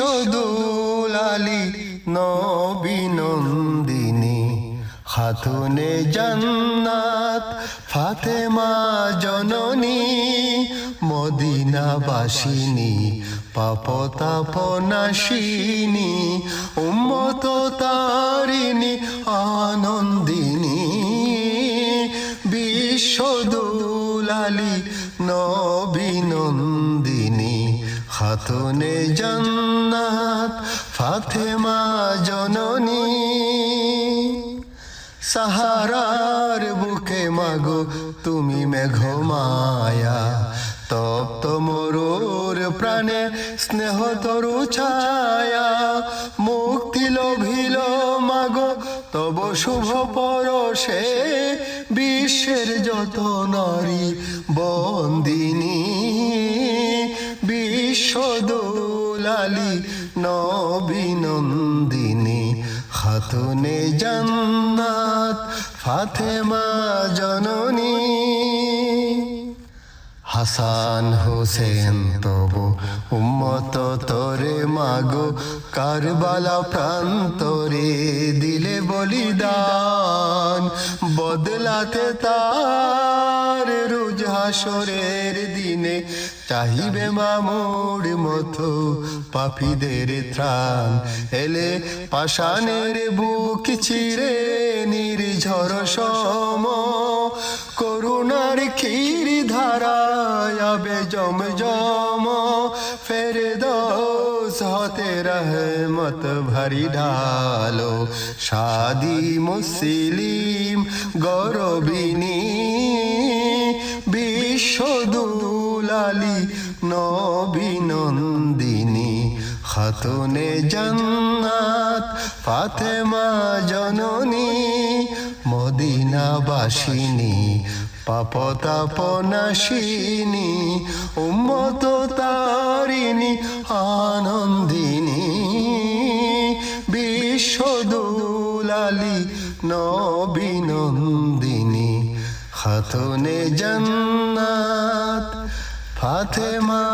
বিশ্বদুলালি নবীনন্দিনী খাতুনে জান্নাত ফাতেমা জননী মদিনাবাসিনী পাপতাপনাশিনী উম্মত তারিণী আনন্দিনী বিশ্বদুলালি নবীনন্দিনী খাতুনে জান্নাত, ফাতেমা জননী। সাহারার বুকে মাগো, তুমি মেঘমায়া তপ্ত মরুর প্রাণে স্নেহ তরু ছায়া। মুক্তি লোভিল মাগো, তব শুভ পরশে। বিশ্বের যত নারী বন্দিনী বিশ্বদুলালি নবীনন্দিনী খাতুনে জান্নাত, ফাতেমা জননী। হাসান হোসেন, তবু উম্মত তরে মাগো, কারবালা প্রান্তরে দিলে বলিদান। বদলাতে তার রোজ হাসরের দিনে চাহিবে মামুর মতো পাপীদের ত্রাণ। এলে পাষাণের বুক ছিঁড়ে নির্ঝর সম। করুণার ক্ষীর ধারায় আবে জম জম ফেরে দোষ হতে রহমত ভরি ঢালো শাদি মুসলিম গৌরবিনী বিশ্বদুলালি নবীনন্দিনী খাতুনে জান্নাত ফাতেমা জননী, মদিনাবাসিনী, পাপতাপনাশিনী, উম্মত তারিণী আনন্দিনী বিশ্বদুলালি নবীনন্দিনী খাতনে জন্নাত ফাতেমা